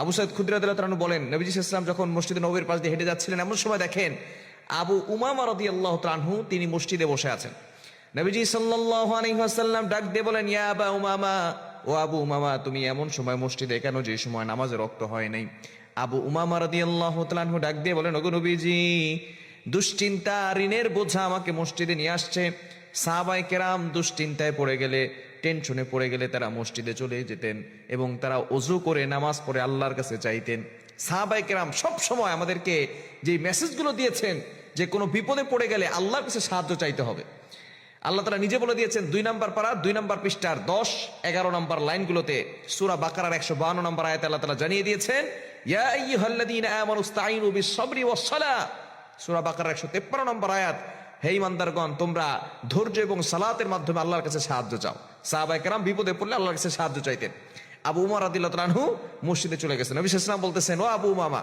আবু সাইদ খুদ্রা দিল্লাহ বলেন, নবীজি ইসলাম যখন মসজিদে নবীর পাশ দিয়ে হেঁটে যাচ্ছিলেন, এমন সময় দেখেন আবু উমামা রদি আল্লাহ তানহু তিনি মসজিদে বসে আছেন। নবীজি ওয়াসাল্লাম ডাক দিয়ে বলেন, ইয়া আবা উমামা, ও আবু উমামা, তুমি এমন সময় মসজিদে কেন যে সময় নামাজে রক্ত হয় নাই? আবু উমামা রাদিয়াল্লাহু তাআলা আনহু ডাক দিয়ে বলেন, ওগো নবীজি, দুশ্চিন্তা ঋণের বোঝা আমাকে মসজিদে নিয়ে আসছে। সাহাবাই কেরাম দুশ্চিন্তায় পড়ে গেলে টেনশনে পড়ে গেলে তারা মসজিদে চলে যেতেন এবং তারা অজু করে, নামাজ পড়ে আল্লাহর কাছে চাইতেন। সাহাবাই কেরাম সব সময় আমাদেরকে যে মেসেজগুলো দিয়েছেন, যে কোনো বিপদে পড়ে গেলে আল্লাহর কাছে সাহায্য চাইতে হবে। আল্লাহ তালা নিজে বলে দিয়েছেন, দুই নম্বর পাড়া, দুই নম্বর পৃষ্ঠার দশ, এগারো নম্বর লাইনগুলোতে, সুরা বাকারার একশো বান্ন নম্বর আয়াত আল্লাহ তালা জানিয়ে দিয়েছেন সূরা বাকারার একশো তেপ্পান্ন নম্বর আয়াত হে ইমানদারগণ, তোমরা ধৈর্য এবং সালাতের মাধ্যমে আল্লাহর কাছে সাহায্য চাও। সাহাবায়ে কেরাম বিপদে পড়লে আল্লাহর কাছে সাহায্য চাইতেন। আবু উমার আদিল্লাহু মসজিদে চলে গেছেন। নবী নাম বলতেছেন, ও আবু মামা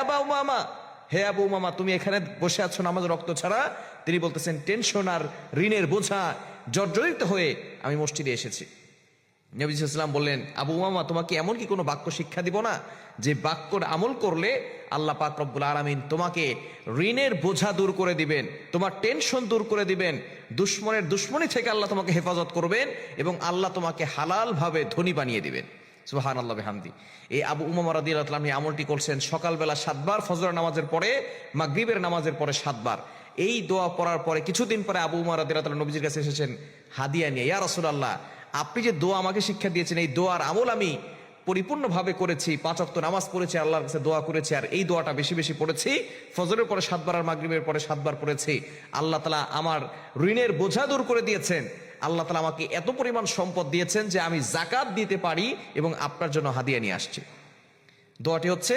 আবা উমামা, হে আবু মামা তুমি এখানে বসে আছো নামাজ রক্ত ছাড়া? তিনি বলতেছেন, টেনশন আর ঋণের বোঝা জর্জরিত হয়ে আমি মসজিদে এসেছি। নবীলাম বললেন, আবু মামা তোমাকে এমন কি কোনো বাক্য শিক্ষা দিব না? যে বাক্যর আমল করলে আল্লাহ পাক রব্বুল আলমিন তোমাকে ঋণের বোঝা দূর করে দিবেন, তোমার টেনশন দূর করে দিবেন, দুশ্মনের দুশ্মনী থেকে আল্লাহ তোমাকে হেফাজত করবেন এবং আল্লাহ তোমাকে হালালভাবে ধনী বানিয়ে দিবেন। সুহান আল্লাহ হামদি এই আবু উমামা আনহু এই আমলটি করছেন সকালবেলা সাতবার ফজর নামাজের পরে, মাগরিবের নামাজের পরে সাতবার। এই দোয়া পড়ার পরে কিছুদিন পরে আবু উমার রাদিয়াল্লাহু নবীজির কাছে এসেছেন, হাদিয়া নিয়ে, ইয়া রাসূলুল্লাহ আপনি যে দোয়া আমাকে শিক্ষা দিয়েছেন, এই দোয়ার আমল আমি পরিপূর্ণভাবে করেছি। পাঁচ অক্ত নামাজ পড়েছি, আল্লাহর কাছে দোয়া করেছি, আর এই দোয়াটা বেশি বেশি পড়েছি। ফজরের পরে সাতবার আর মাগরিবের পরে সাতবার পড়েছি। আল্লাহ তালা আমার ঋণের বোঝা দূর করে দিয়েছেন। আল্লাহ তালা আমাকে এত পরিমাণ সম্পদ দিয়েছেন যে আমি জাকাত দিতে পারি এবং আপনার জন্য হাদিয়া নিয়ে আসছি। দোয়াটি হচ্ছে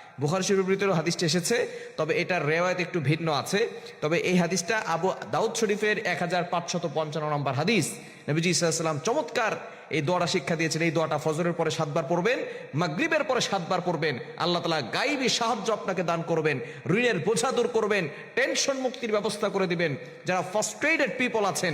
বুখারী শরীফের ভিতরে হাদিসটা এসেছে, তবে এটার রেওয়ায়ত একটু ভিন্ন আছে। তবে এই হাদিসটা আবু দাউদ শরীফের এক হাজার পাঁচশত পঞ্চান্ন নম্বর হাদিস। নবীজি ইসলাম চমৎকার এই দোয়াটা শিক্ষা দিয়েছেন। এই দোয়াটা ফজরের পরে সাতবার পড়বেন, মাগরিবের পরে সাতবার পড়বেন। আল্লাহ তালা গাইবী সাহায্য আপনাকে দান করবেন, ঋণের বোঝা দূর করবেন, টেনশন মুক্তির ব্যবস্থা করে দিবেন। যারা ফার্স্ট্রেটেড পিপল আছেন